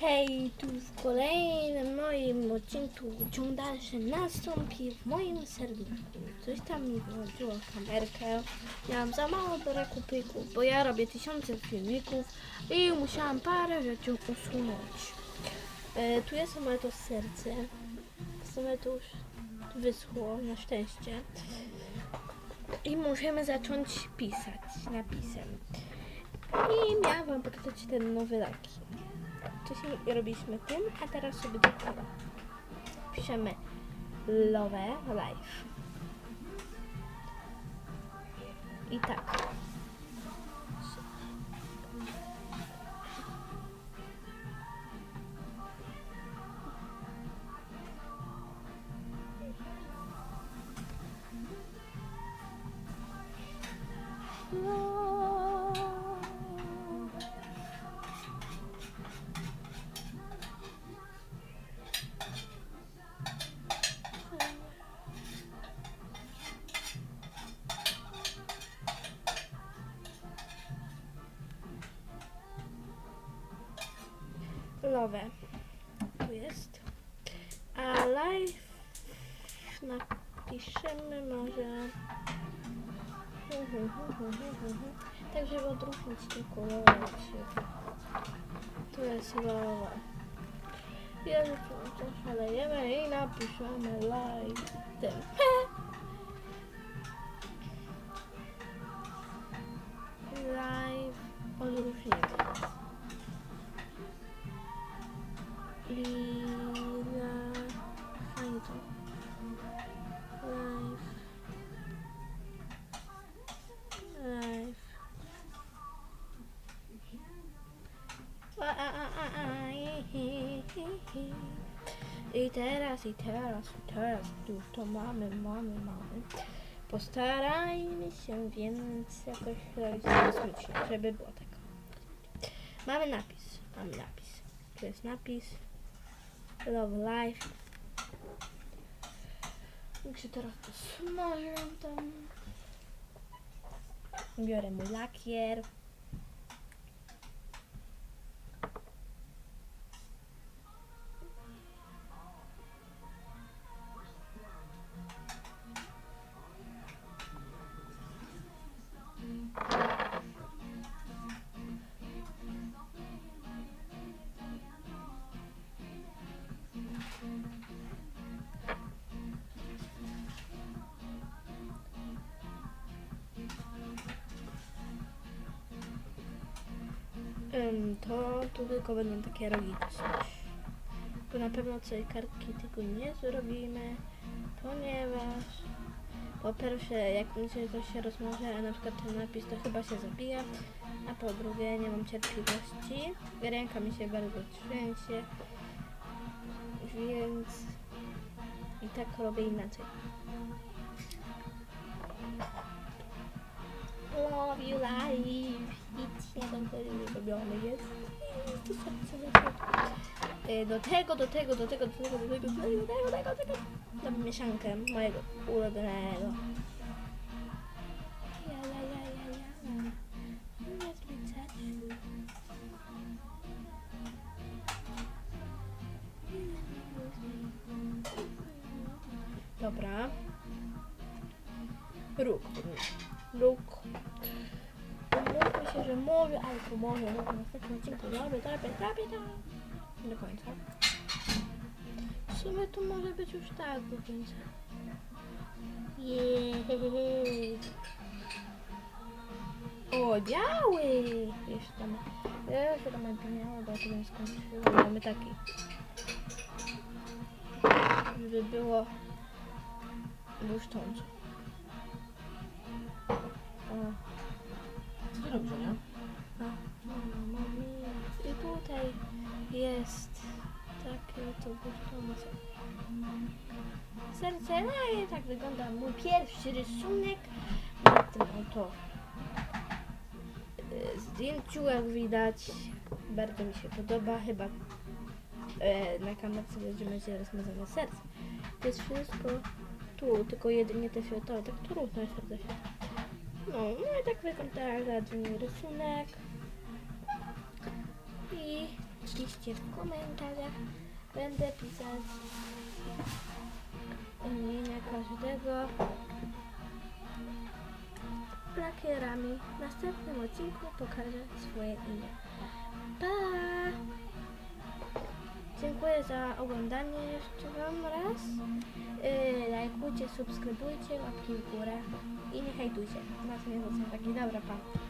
Hej, tu w kolejnym moim odcinku ciąg dalszy nastąpi w moim serduszku. Coś tam mi wychodziło kamerkę. Miałam za mało do rekupików, bo ja robię tysiące filmików i musiałam parę rzeczy usunąć. E, tu jest moje to serce. Sumie to już wyschło, na szczęście. I musimy zacząć pisać napisem. I miałam wam pokazać ten nowy laki. Wcześniej robiliśmy tym, a teraz sobie dokładam. Piszemy Love Life. I tak. Love. Tu jest. A live napiszemy może. Tak, żeby odróżnić te kolory od. Tu jest love. Jezu, co co szalejemy i napiszemy live tym. Hi. I teraz, i teraz, i teraz, już to mamy, mamy, mamy. Postarajmy się więc jakoś zrobić żeby było tak. Mamy napis, mamy napis. Tu jest napis Love Life. Muszę teraz to smażę tam. Biorę mój lakier. To tu tylko będą takie rogi coś. Bo na pewno coś kartki tego nie zrobimy, ponieważ po pierwsze, jak się coś się rozmaże, a na przykład ten napis, to chyba się zabija, a po drugie, nie mam cierpliwości, ręka mi się bardzo trzęsie, więc i tak robię inaczej. Love you life. Nic nie do robiony jest. Y, Do tego, do tego, do tego, do tego, do tego, do tego, do tego, do tego, do tego. Dam mieszankę mojego ulubionego. Dobra. Róg. Róg. Umówmy się, że może, ale to może, może na następnym odcinku zrobię, zrobię, zrobię, do końca. W sumie to może być już tak do końca. Jeee. O, biały! Jeszcze tam, jeszcze tam biały, bo to bym skończyła. Mamy taki. Żeby było błyszcząco. Robisz, Ania? I tutaj jest takie to błyszczące. Serce, no i tak wygląda mój pierwszy rysunek na tym oto e, zdjęciu, jak widać. Bardzo mi się podoba, chyba e, na kamerce będziemy się rozmazane serce. To jest wszystko tu, tylko jedynie te fioletowe, tak tu równo jest serce. No, no i tak wygląda rysunek. I piszcie w komentarzach. Będę pisać imienia każdego lakierami. W następnym odcinku pokażę swoje imię. Pa! Za oglądanie jeszcze wam raz. Yy, lajkujcie, subskrybujcie, łapki w górę i nie hejtujcie. Was nie są taki dobra pan.